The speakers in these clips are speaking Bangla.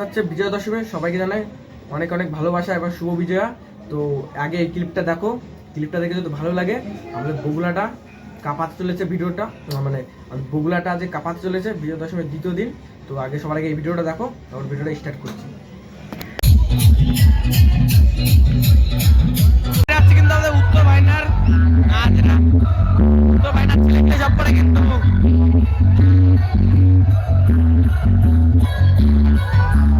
হচ্ছে বিজয়া দশমী, সবাইকে জানাই অনেক অনেক ভালোবাসা এবং শুভ বিজয়া। তো আগে এই ক্লিপটা দেখো ক্লিপটা দেখে যদি ভালো লাগে, আমাদের বগুলাটা কাঁপাতে চলেছে ভিডিওটা। মানে বগুলাটা আজ কাঁপাতে চলেছে বিজয়া দশমীর দ্বিতীয় দিন, তো আগে সবার আগে এই ভিডিওটা দেখো, তারপর ভিডিওটা স্টার্ট করছি। উত্তর ভাইনার উত্তর ভাইনার সব কিন্তু। Thank you.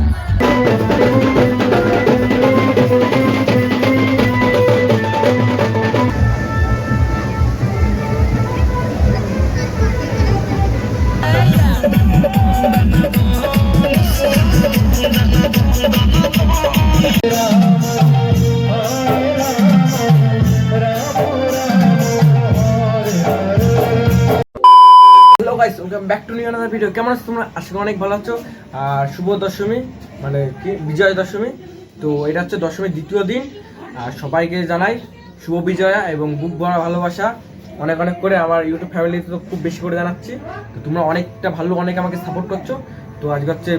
Welcome back to new another video কেমন আছো তোমরা? আশা করি অনেক ভালো আছো। আর শুভ দশমী মানে কি? বিজয়া দশমী। তো এটা হচ্ছে দশমীর দ্বিতীয় দিন। আর সবাইকে জানাই শুভ বিজয়া এবং বুক ভরা ভালোবাসা। অনেক অনেক করে আমার ইউটিউব ফ্যামিলিতে তো খুব বেশি করে জানাচ্ছি। তো তোমরা অনেকটা ভালো, অনেক আমাকে সাপোর্ট করছ। তো আজকে হচ্ছে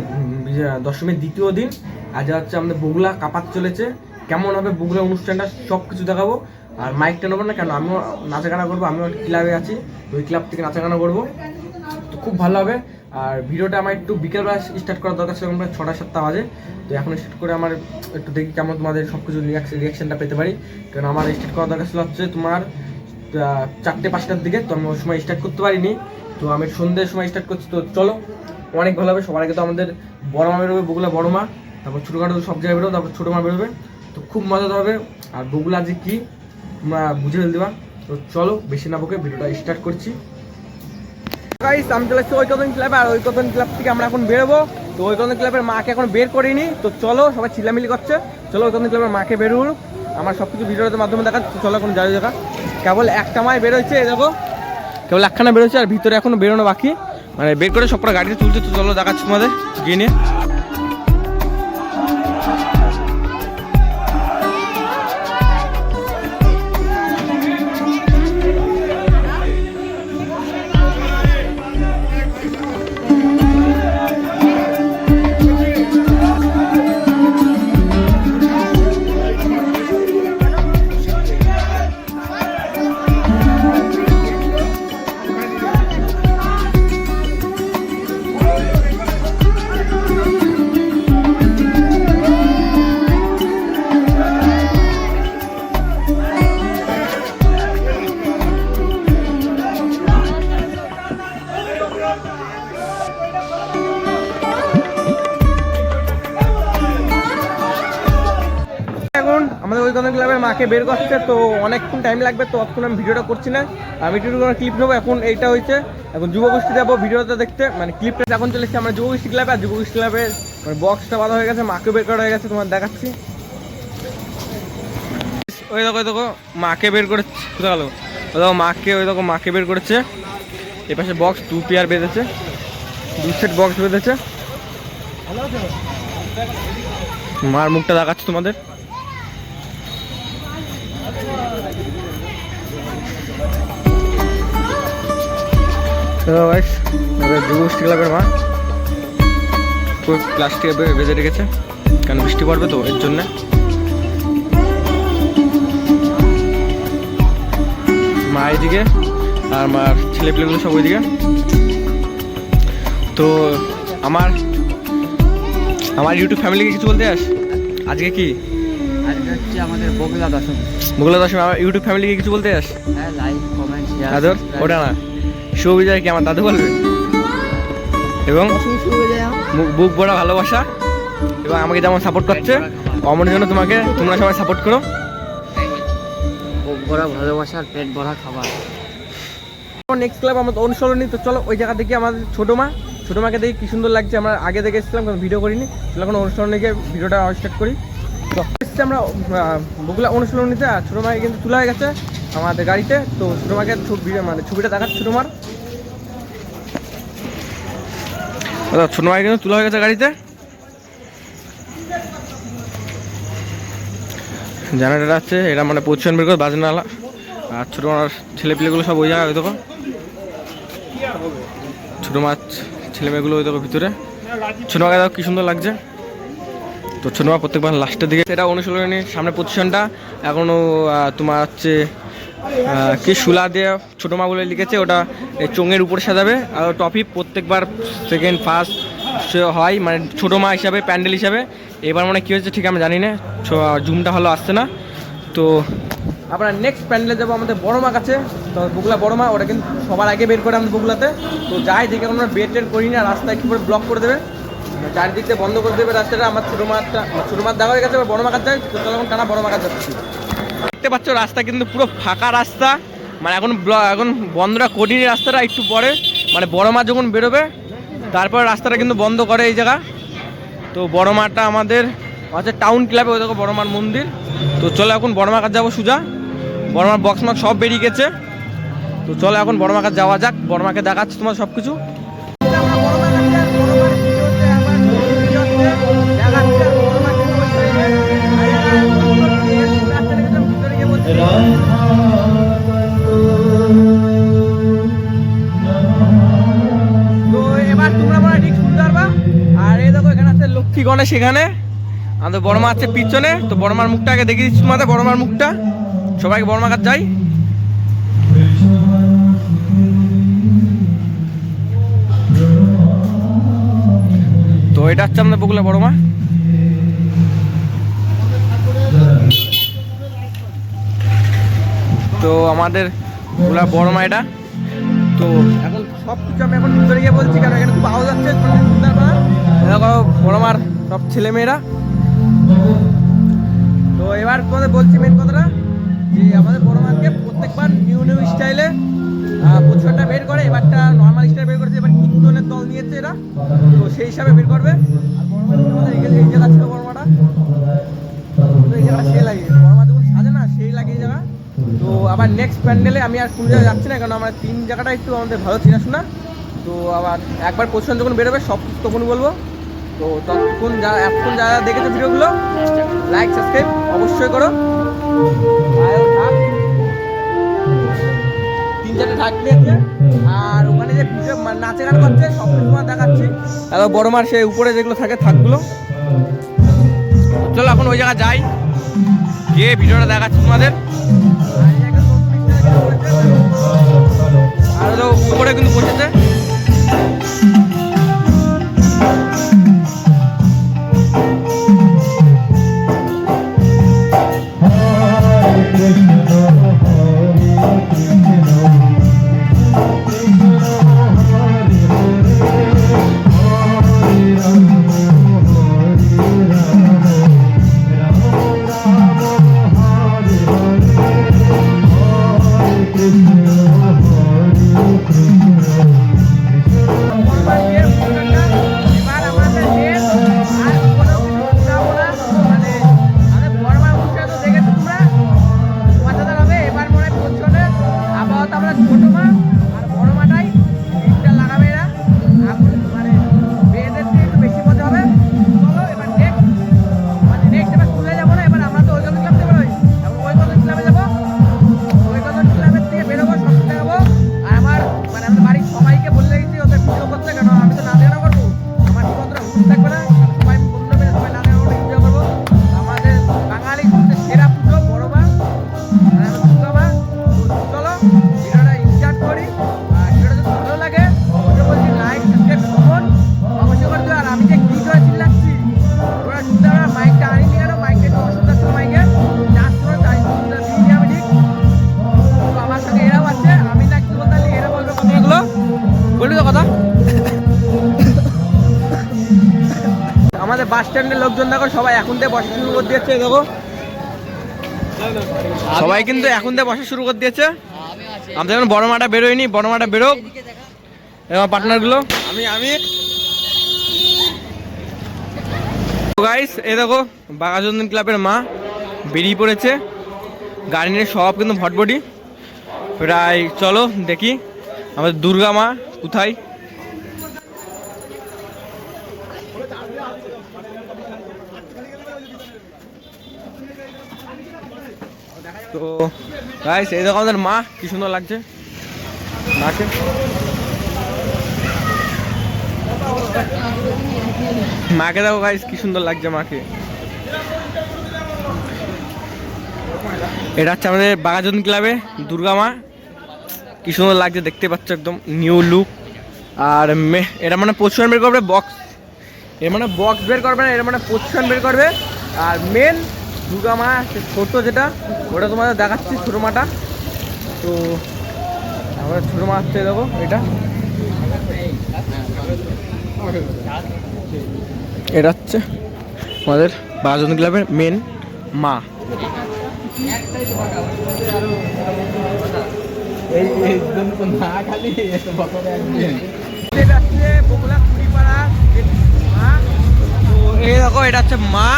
দশমীর দ্বিতীয় দিন। আজ হচ্ছে আমাদের বগুলা কাপাত চলেছে। কেমন হবে বগুলা অনুষ্ঠানটা সব কিছু দেখাবো। আর মাইকটা নেব না কেন? আমিও নাচা গানা করব, আমিও ক্লাবে আছি। ওই ক্লাব থেকে নাচা গানা করব। খুব ভালো হবে। আর ভিডিওটা আমার একটু বিকেলবেলা স্টার্ট করার দরকার ছিল, আমরা ছটা সাতটা বাজে। তো এখন স্টার্ট করে আমার একটু দেখি কেমন তোমাদের সব কিছু রিয়াকশনটা পেতে পারি। কারণ আমার স্টার্ট করার দরকার ছিল হচ্ছে তোমার চারটে পাঁচটার দিকে, তো আমি ওই সময় স্টার্ট করতে পারিনি। তো আমি সন্ধ্যের সময় স্টার্ট করছি, তো চলো, অনেক ভালো হবে। সবার আগে তো আমাদের বড় মা বেরোবে, বগুলা বড় মা। তারপর ছোটোখাটো সব জায়গায় বেরোবে, তারপর ছোটো মা বেরোবে। তো খুব মজা হবে। আর বগুলা যে কী, তোমরা বুঝে ফেল দেবা তো চলো, বেশি না বকে, ভিডিওটা স্টার্ট করছি। গাইস আমি চলে এসেছি ঐকতন ক্লাবে আর ঐকতন ক্লাব থেকে আমরা এখন বেরোবো। তো ঐকতন ক্লাবের মাকে এখন বের করিনি। তো চলো, সবাই চিল্লামিলি করছে। চলো ঐকতন ক্লাবের মাকে বের আমার সব কিছু ভিডিওর মাধ্যমে দেখা চলো এখন যাই দেখা। কেবল একটা মায় বেরোচ্ছে এই দেখো। কেবল একখানা বেরোচ্ছে আর ভিতরে এখনও বেরোনো বাকি। মানে বের করে সব গাড়িতে তুলছে। তো চলো দেখাচ্ছি তোমাদের। গিয়ে নিয়ে। মাকে বের করছে তো অনেকক্ষণ টাইম লাগবে, তো অতক্ষণ আমি ভিডিওটা করছি না। আমি একটু ক্লিপ নেব, এখন এইটা হয়েছে। এখন যুবগোষ্ঠী যাব, ভিডিওটা দেখতে। মানে ক্লিপটা এখন চলে এসেছে আমরা যুবগোষ্ঠী ক্লাবে আর যুবগোষ্ঠী ক্লাবের মানে বক্সটা বাঁধা হয়ে গেছে, মাকে বের করা হয়ে গেছে, তোমার দেখাচ্ছি। ওই দেখো ওই দেখো, মাকে বের করে কোথাও গেলো? ওই দেখো, মাকে, ওই দেখো, মাকে বের করেছে। এ পাশে বক্স দু পেয়ার বেঁধেছে। দু সেট বক্স বেঁধেছে। মার মুখটা দেখাচ্ছি তোমাদের। হ্যালো আমাদের যুবগোষ্ঠী ক্লাবের মা। পুরো প্লাস্টিকে বেঁধে রেখেছে। কারণ বৃষ্টি পড়বে তো এর জন্য? মা এদিকে আর মার ছেলে পেলেগুলো সব ওইদিকে। তো আমার আমার ইউটিউব ফ্যামিলিকে কিছু বলতে আস আজকে কি? আজকে হচ্ছে আমাদের বগুলা দশম। মোগলা দশমী আমার ইউটিউব ফ্যামিলিকে কিছু বলতে আস হ্যাঁ লাইক কমেন্ট শেয়ার দাদুর ওটা না। শুভ বিজয় কি আমার দাদু বলবে? এবং বুক ভরা ভালোবাসা এবং আমাকে যেমন সাপোর্ট করছে অমরের জন্য তোমাকে তোমরা সবাই সাপোর্ট করো। বুক ভরা ভালোবাসা আর পেট ভরা খাবার। নেক্সট ক্লাব আমাদের অনুসরণী তো চলো ওই জায়গা থেকে আমাদের ছোটো মা। ছোটো মাকে দেখি কি সুন্দর লাগছে আমরা আগে দেখে এসেছিলাম কারণ ভিডিও করিনি। চলো এখন অনুসরণীকে ভিডিওটা স্টার্ট করি। তো এসেছি আমরা বগুলা অনুশীলনীতে আর ছোটো মাকে কিন্তু তোলা হয়ে গেছে আমাদের গাড়িতে। তো ছোটো মাকে ছবি মানে ছবিটা দেখাচ্ছে ছোটো মার। দাদা ছোটো কিন্তু তোলা হয়ে গেছে গাড়িতে। জানাটা আছে এটা মানে পজিশন বের করে বাজনালা আর ছোটো মার ছেলে পেলেগুলো সব ওই জায়গায়, ওই দেখো। ছোটো মাছ ছেলে মেয়েগুলো ওই দেখো ভিতরে। ছোটো মাকে দেখো কি সুন্দর লাগছে। তো ছোটো মা প্রত্যেকবার লাস্টের দিকে। সেটা অনুশীলনীর সামনে পজিশনটা এখনও তোমার হচ্ছে কি শুলা দিয়ে ছোটো মা বলে লিখেছে, ওটা চোঙের উপরে সাজাবে। আর টপি প্রত্যেকবার সেকেন্ড ফার্স্ট হয় মানে ছোটো মা হিসাবে, প্যান্ডেল হিসাবে। এবার মানে কী হয়েছে ঠিক আমি জানি না জুমটা ভালো আসছে না। তো আমরা নেক্সট প্যান্ডেলে যাব আমাদের বড় মা কাছে। তো বগুলা বড় মা, ওটা কিন্তু সবার আগে বের করে আমাদের বগুলাতে। তো যাই, দেখে আমরা বের টের করি না, রাস্তায় কী করে ব্লক করে দেবে। চারিদিক দিয়ে বন্ধ করে দেবে রাস্তাটা, আমার ছোটো মাঠটা ছোটো মাঠ দেখা হয়ে গেছে বড় মা কাছে যাই, তো এখন টানা বড় মা কাছে যাচ্ছি। দেখতে পাচ্ছ, রাস্তা কিন্তু পুরো ফাঁকা রাস্তা। মানে এখন এখন বন্ধরা কঠিন রাস্তাটা একটু পরে। মানে বড় মা যখন বেরোবে, তারপর রাস্তাটা কিন্তু বন্ধ করে এই জায়গা। তো বড় মাঠটা আমাদের হচ্ছে টাউন ক্লাবে ওই দেখো বড় মার মন্দির। তো চলো এখন বড় মার কাছে যাব সুজা। বড় মার বক্স মার্ক সব বেরিয়ে গেছে। তো চলো এখন বড় মার যাওয়া যাক। বড় মাকে দেখাচ্ছি তোমার সব কিছু গণেশ এখানে আমাদের বড় মা আছে পিছনে তো বড় মার মুখটা আগে দেখিয়ে দিচ্ছি তোমাদের বড় মার মুখটা। সবাইকে বড় মা কাছে যাই। তো এটা হচ্ছে আমাদের বগুলা বড় মা তো আমাদের বগুলা বড় মা এটা। তো এখন সব কিছু আমি এখন ভিতরে গিয়ে বলছি কারণ এখানে খুব আওয়াজ দেখো বড় মার সব ছেলে মেয়েরা। তো এবার তোমাদের বলছি মেন কথাটা, যে আমাদের বড় মাকে প্রত্যেকবার নিউ নিউ স্টাইলে প্রচুরটা বের করে, এবারটা নর্মাল স্টাইল বের করেছে, এবার কীর্তনের দল নিয়েছে এরা। তো সেই হিসাবে বের করবে। এই- জায়গা ছিল বড় লাগে বড় মা যখন সাজে না, সেই লাগে এই জায়গা তো আবার নেক্সট প্যান্ডেলে আমি আর কোন জায়গায় যাচ্ছি না কারণ আমার তিন জায়গাটা একটু আমাদের ভালো চেনাশোনা। তো আবার একবার পজিশন যখন বেরোবে, সব তখন বলব। তো ততক্ষণ যা এখন যারা দেখেছ ভিডিওগুলো লাইক সাবস্ক্রাইব অবশ্যই করো। তিন চারটে ঢাক নিয়েছে আর ওখানে যে মানে নাচে গান করছে সব তোমার দেখাচ্ছি। তারপর বড় মার সেই উপরে যেগুলো থাকে, থাকগুলো। চলো এখন ওই জায়গায় যাই, গিয়ে ভিডিওটা দেখাচ্ছি তোমাদের। আর তো উপরে কিন্তু বসেছে এবার এখন থেকে বসা শুরু করে দিয়েছে দেখো। সবাই কিন্তু এখন থেকে বসা শুরু করে দিয়েছে। আমাদের এখন বড় মাটা বেরোয়নি বড় মাটা বেরোক। এবার পার্টনারগুলো। আমি আমি। গাইস এই দেখো বাঘাচন্দন ক্লাবের মা বেরিয়ে পড়েছে। গাড়ি নিয়ে সব কিন্তু ভটভটি। প্রায় চলো দেখি আমাদের দুর্গা মা কোথায়? তো গাইস এই দেখো আমাদের মা, কি সুন্দর লাগছে। মাকে। মাকে দেখো গাইস কি সুন্দর লাগছে মাকে। এটা হচ্ছে আমাদের বাগাজন ক্লাবে, দুর্গা মা। কি সুন্দর লাগছে দেখতে পাচ্ছ একদম নিউ লুক আর মে এটা মানে পোষণ বের করবে বক্স এর মানে বক্স বের করবে না এটা মানে পোষণ বের করবে। আর মেন দুর্গা মা ছোট যেটা ওটা তোমাদের দেখাচ্ছি ছোটো মাটা। তো আমাদের ছোটো মা হচ্ছে দেবো এটা। এটা হচ্ছে আমাদের বাজন ক্লাবের মেন মা। এই দেখো এটা হচ্ছে মা।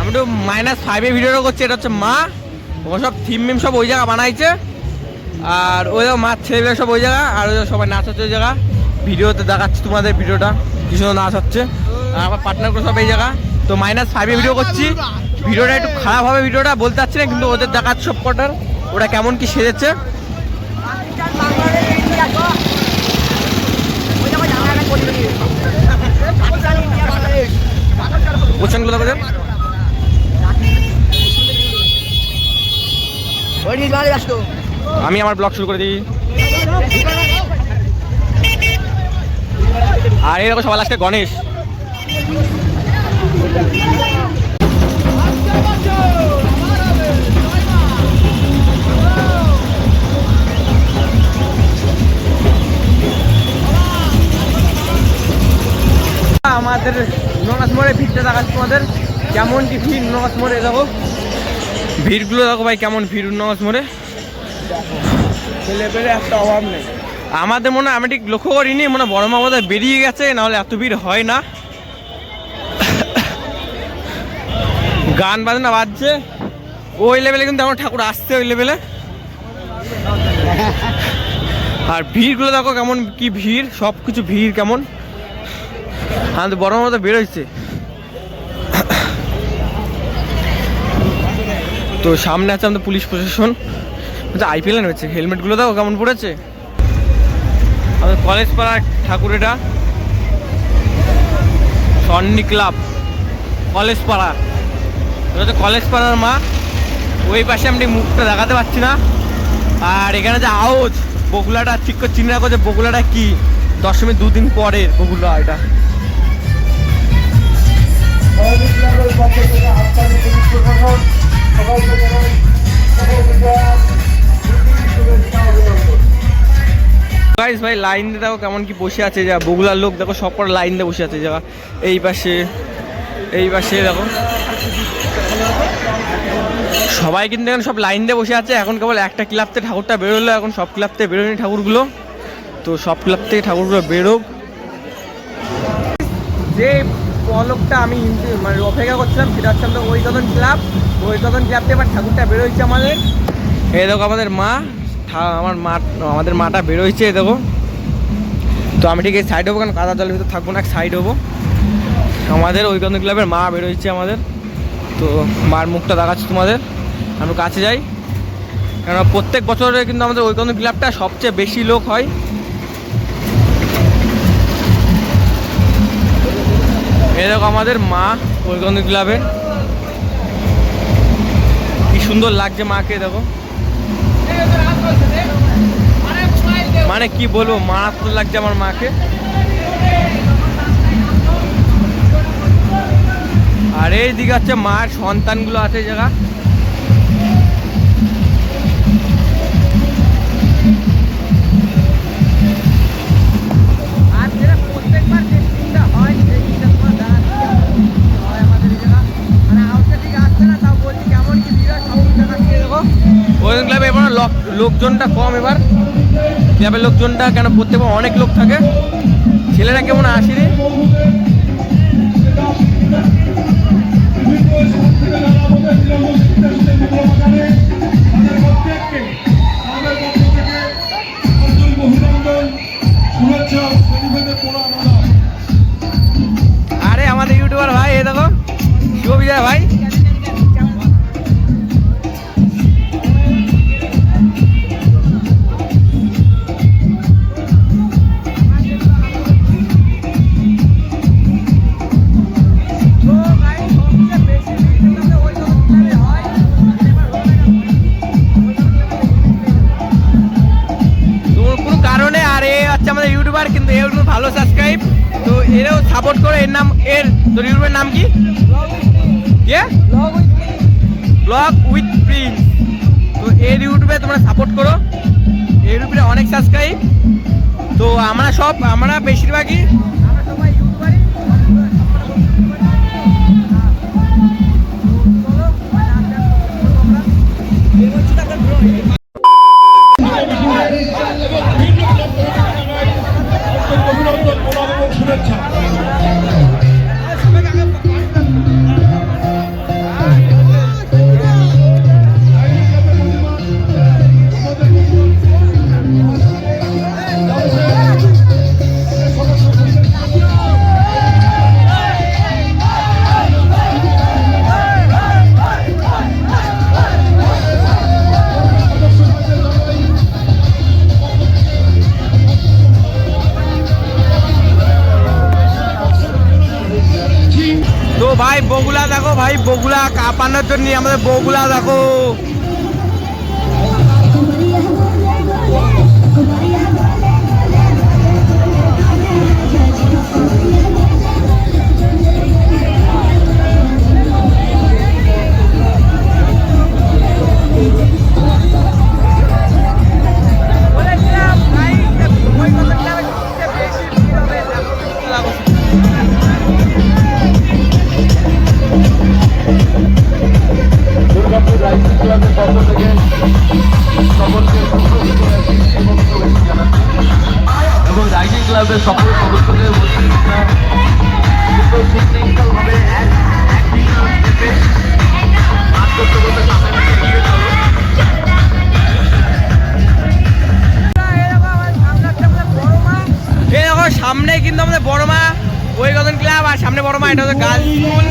আমি তো মাইনাস ফাইভে ভিডিওটা করছি, এটা হচ্ছে মা। ওখানে সব থিম মিম সব ওই জায়গা বানাইছে। আর ওই মাছ ছেলেগুলো সব ওই জায়গা, আর ওই সবাই নাচ হচ্ছে ওই জায়গা। ভিডিওতে দেখাচ্ছি তোমাদের ভিডিওটা কি সুন্দর নাচ হচ্ছে। আর আমার পার্টনারগুলো সব এই জায়গা। তো মাইনাস ফাইভে ভিডিও করছি। ভিডিওটা একটু খারাপ হবে ভিডিওটা বলতে পারছি না, কিন্তু ওদের দেখাচ্ছে সব কটার। ওরা কেমন কি সেজেছে কোশ্চেনগুলো দেখো যে। আমি আমার ব্লগ শুরু করে দিই। আর এই দেখো সবার লাস্টে গণেশ। আমাদের নগাস মোড়ে ভিড়টা দেখাচ্ছি তোমাদের। কেমন কি ভিড় নগাস মোড়ে দেখো? ভিড়গুলো দেখো ভাই কেমন ভিড় নগাস মোড়ে আমাদের মনে হয় আমি ঠিক লক্ষ্য করিনি, মনে হয় বড় মা বোধহয় বেরিয়ে গেছে, নাহলে এত ভিড় হয় না। গান বাজনা বাজছে, ওই লেভেলে কিন্তু আমার ঠাকুর আসছে ওই লেভেলে আর ভিড়গুলো দেখো কেমন, কি ভিড় সব কিছু ভিড় কেমন। আমাদের বড় মতো বেরোচ্ছে তো সামনে আছে আমাদের পুলিশ প্রশাসন। আইপিএল হচ্ছে হেলমেটগুলো দেখো কেমন পড়েছে। আমাদের কলেজ পাড়ার ঠাকুর এটা। সন্নি ক্লাব। কলেজ পাড়া। এটা হচ্ছে কলেজ পাড়ার মা। ওই পাশে আমি মুখটা দেখাতে পারছি না। আর এখানে যে আওজ, বগুলাটা ঠিক করে চিনে রাখো যে বগুলাটা কি। দশমী দুদিন পরের বগুলা এটা। গাইস ভাই লাইন দিয়ে দেখো কেমন কি বসে আছে যা। বগুলার লোক, দেখো, সব করে লাইন দিয়ে বসে আছে যা। এই পাশে এই পাশে দেখো। সবাই কিন্তু এখন সব লাইন দিয়ে বসে আছে। এখন কেবল একটা ক্লাব থেকে ঠাকুরটা বেরোলো, এখন সব ক্লাব থেকে বেরোয়নি ঠাকুরগুলো। তো সব ক্লাব থেকে ঠাকুরগুলো বেরোক। যে পলকটা আমি মানে অপেক্ষা করছিলাম, সেটা হচ্ছে আমাদের ওই কদন ক্লাব ওই কদন ক্লাব থেকে এবার ঠাকুরটা বেরোচ্ছে আমাদের। এই দেখো আমাদের মা। আমার মা আমাদের মাটা বেরোচ্ছে এই দেখো। তো আমি ঠিক এই সাইড হব কারণ কাদা জলের ভিতরে থাকব না সাইড হব। আমাদের কদন ক্লাবের মা বেরোচ্ছে আমাদের। তো মার মুখটা দেখাচ্ছি তোমাদের। আমরা কাছে যাই। কেন প্রত্যেক বছরে কিন্তু আমাদের কদন ক্লাবটা সবচেয়ে বেশি লোক হয়। দেখো আমাদের মা ওইগন্ধ ক্লাবে। কি সুন্দর লাগছে মাকে, দেখো। মানে কি বলব মারাত্মক লাগছে আমার মাকে। আর এই দিকে হচ্ছে মার সন্তানগুলো আছে জায়গা। আর লোকজনটা কম এবার। ক্লাবের লোকজনটা কেন প্রত্যেকবার অনেক লোক থাকে। ছেলেরা কেমন আসেনি? বেশিরভাগই জন্য আমাদের বউগুলা দেখো। ওই গদন ক্লাব, আর সামনে বড় মা, এটা হচ্ছে স্কুল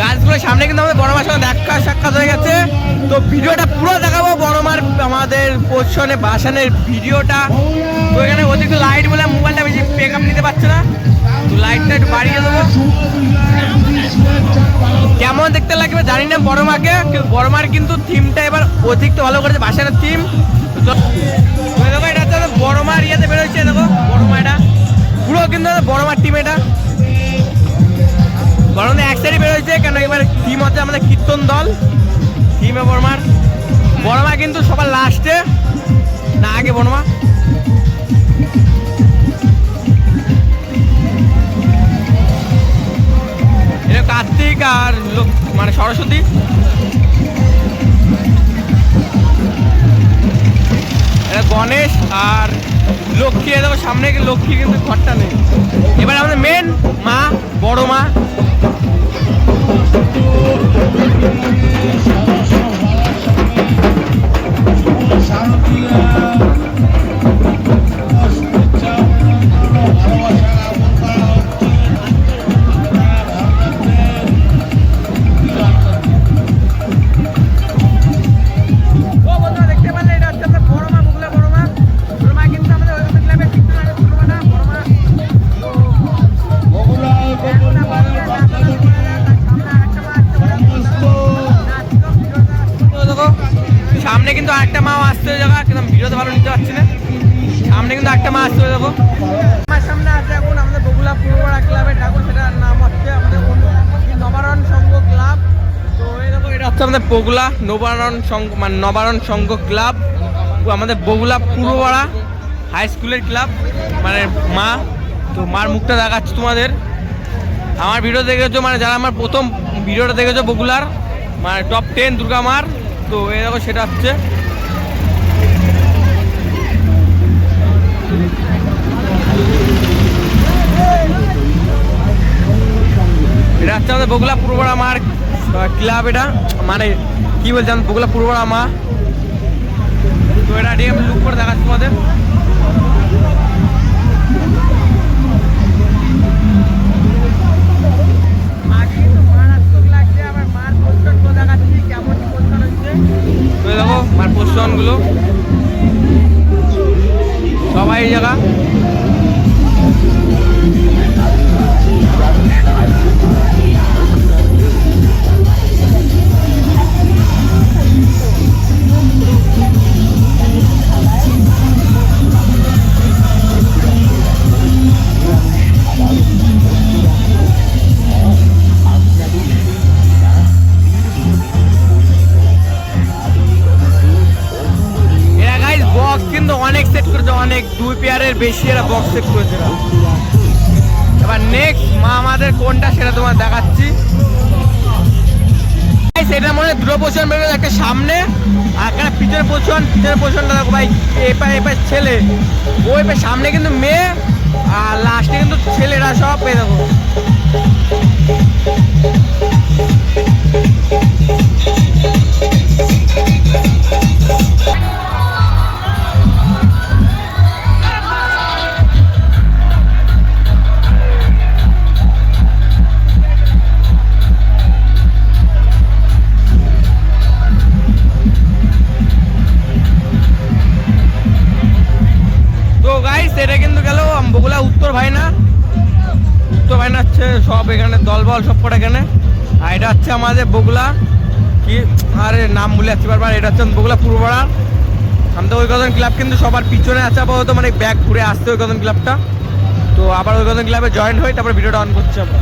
গার্লস সামনে কিন্তু আমাদের বড় মার সঙ্গে দেখা সাক্ষাৎ হয়ে গেছে। তো ভিডিওটা পুরো দেখাবো, বড় মার আমাদের পোষণে বাসানের ভিডিওটা। তো এখানে অতিরিক্ত লাইট বলে মোবাইলটা বেশি পেক আপ নিতে পারছে না। তো লাইটটা একটু বাড়িয়ে দেবো। কেমন দেখতে লাগবে জানি না বড় মাকে, কিন্তু বড় মার কিন্তু থিমটা এবার অতিরিক্ত ভালো করেছে বাসানের থিম দেখো, এটা হচ্ছে বড় মার ইয়েতে বেরোচ্ছে, দেখো, বড় মা এটা। পুরো কিন্তু বড় মার টিম এটা। বড় এক সাইডে বেরোচ্ছে কেন এবার টিম হচ্ছে আমাদের কীর্তন দল টিমে বর্মার। বর্মা কিন্তু সবার লাস্টে না, আগে বর্মা। এটা কার্তিক আর মানে সরস্বতী। এটা গণেশ আর লক্ষ্মী দেখো সামনে লক্ষ্মী কিন্তু ঘরটা নেই। এবার আমাদের মেন মা বড় মা। ও আমাদের বগুলা নবারণ সংঘ মানে নবারণ সংঘ ক্লাব, আমাদের বগুলা পূর্বপাড়া হাই স্কুলের ক্লাব মানে মা, তো মার মুখটা দেখাচ্ছি তোমাদের। আমার ভিডিও দেখেছ মানে যারা আমার প্রথম ভিডিওটা দেখেছ বগুলার মানে টপ টেন দুর্গা মার, তো দেখো সেটা হচ্ছে। এটা হচ্ছে আমাদের বগুলা পূর্বরা মার ক্লাব এটা মানে কি বলছে আমাদের বগুলা পূর্বরা মা। তো এটা দিয়ে আমি লুক করে দেখাচ্ছি তোমাদের। দেখো মার পোস্টনগুলো সবাই এই জায়গা। বেশি এরা বক্স সেট করেছে। এবার নেক্সট মা আমাদের কোনটা সেটা তোমার দেখাচ্ছি। সেটা মনে হয় দুটো পোষণ বেরোবে একটা সামনে আর একটা পিছনের পোষণ পিছনের পোষণটা দেখো ভাই এপার এপার ছেলে। ও এপার সামনে কিন্তু মেয়ে আর লাস্টে কিন্তু ছেলেরা সব পেয়ে দেখো। তো উত্তর ভাইনা। উত্তর ভাইনা হচ্ছে সব এখানে দলবল সব কটা এখানে। আর এটা হচ্ছে আমাদের বগুলা কি, আরে নাম বলে যাচ্ছি বারবার। এটা হচ্ছে বগুলা পূর্বপাড়া। আমাদের ওই কজন ক্লাব কিন্তু সবার পিছনে আছে আপাতত মানে ব্যাগ ঘুরে আসছে ওই কজন ক্লাবটা। তো আবার ওই কজন ক্লাবে জয়েন হই, তারপর ভিডিওটা অন করছি আমরা।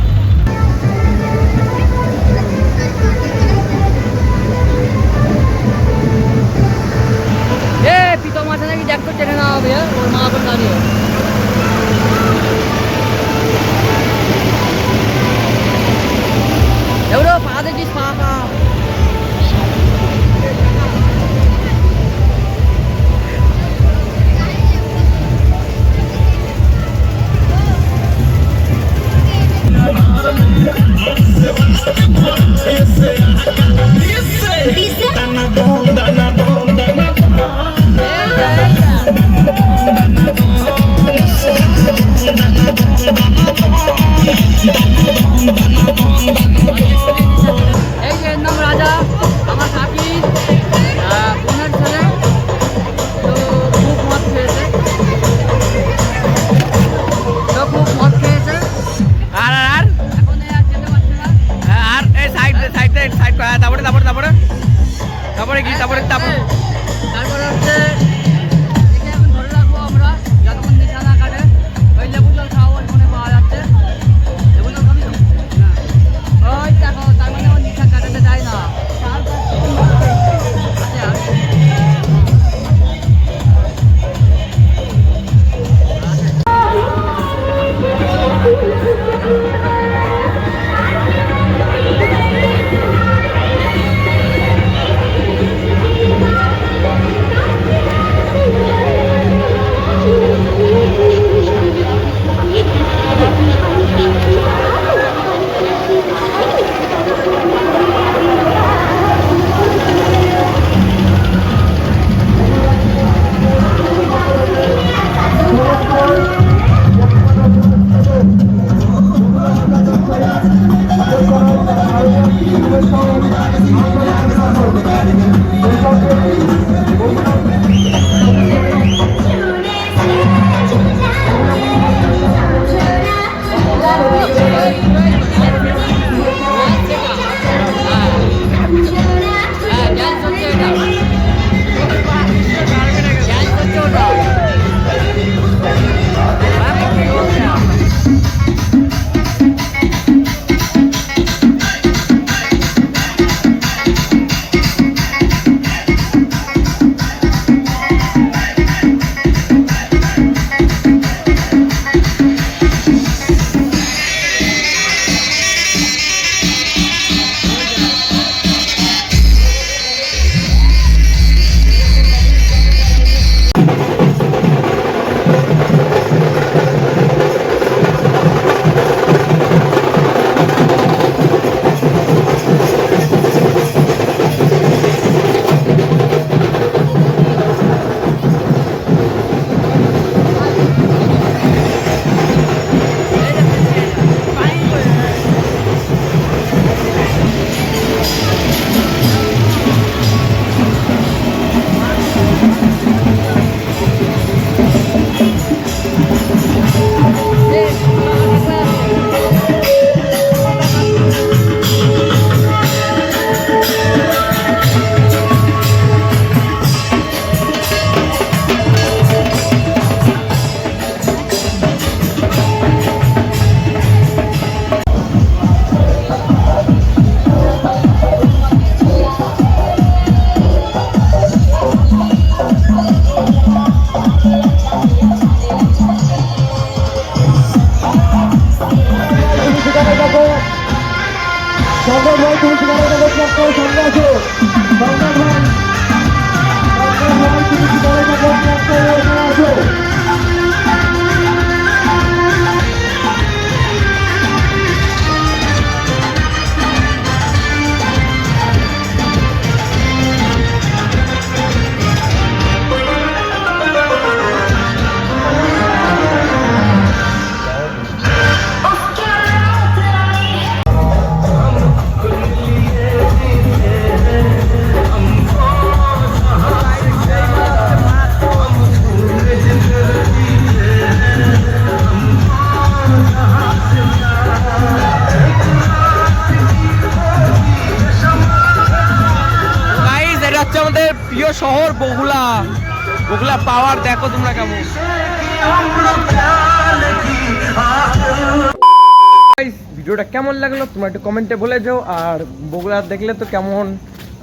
কেমন লাগল তোমরা একটু কমেন্টে বলে যাও। আর বগুলা দেখলে তো কেমন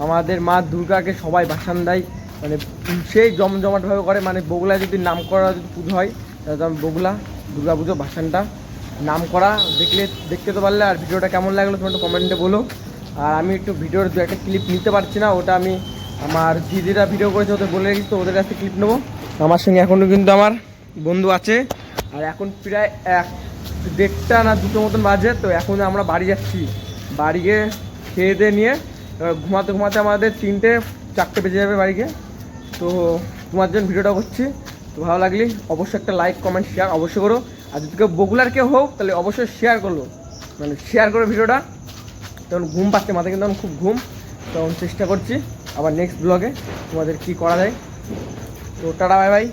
আমাদের মা দুর্গাকে সবাই ভাসান দেয়। মানে সেই জমজমাটভাবে করে। মানে বগুলা যদি নাম করা যদি পুজো হয়, তাহলে তো বগুলা দুর্গা পুজো, ভাসানটা নাম করা দেখলে, দেখতে তো পারলে। আর ভিডিওটা কেমন লাগল তোমরা একটু কমেন্টে বলো। আর আমি একটু ভিডিওর দু একটা ক্লিপ নিতে পারছি না। ওটা আমি আমার দিদিরা ভিডিও করেছে, ওদের বলে রেখেছি, তো ওদের কাছে ক্লিপ নেব। আমার সঙ্গে এখনও কিন্তু আমার বন্ধু আছে। আর এখন প্রায় এক দেড়টা না দুটো মতন বাজে, তো এখন আমরা বাড়ি যাচ্ছি। বাড়ি গিয়ে খেয়ে দিয়ে নিয়ে ঘুমাতে ঘুমাতে আমাদের তিনটে, চারটে বেজে যাবে বাড়ি গিয়ে তো তোমার জন্য ভিডিওটা করছি। তো ভালো লাগলে অবশ্যই একটা লাইক কমেন্ট শেয়ার অবশ্যই করো। আর যদি কেউ বগুলার কেউ হোক তাহলে অবশ্যই শেয়ার করল। মানে শেয়ার করো ভিডিওটা। তখন ঘুম পাচ্ছে, মাথায় কিন্তু এখন খুব ঘুম। তখন চেষ্টা করছি আবার নেক্সট ব্লগে তোমাদের কি করা যায়। তো টাটা বাই বাই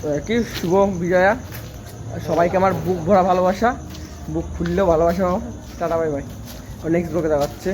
তো কি, শুভ বিজয়া। সবাইকে আমার বুক ভরা ভালোবাসা বুক খুললেও ভালোবাসা টাটা বাই বাই নেক্সট ব্লগে দেখাচ্ছে।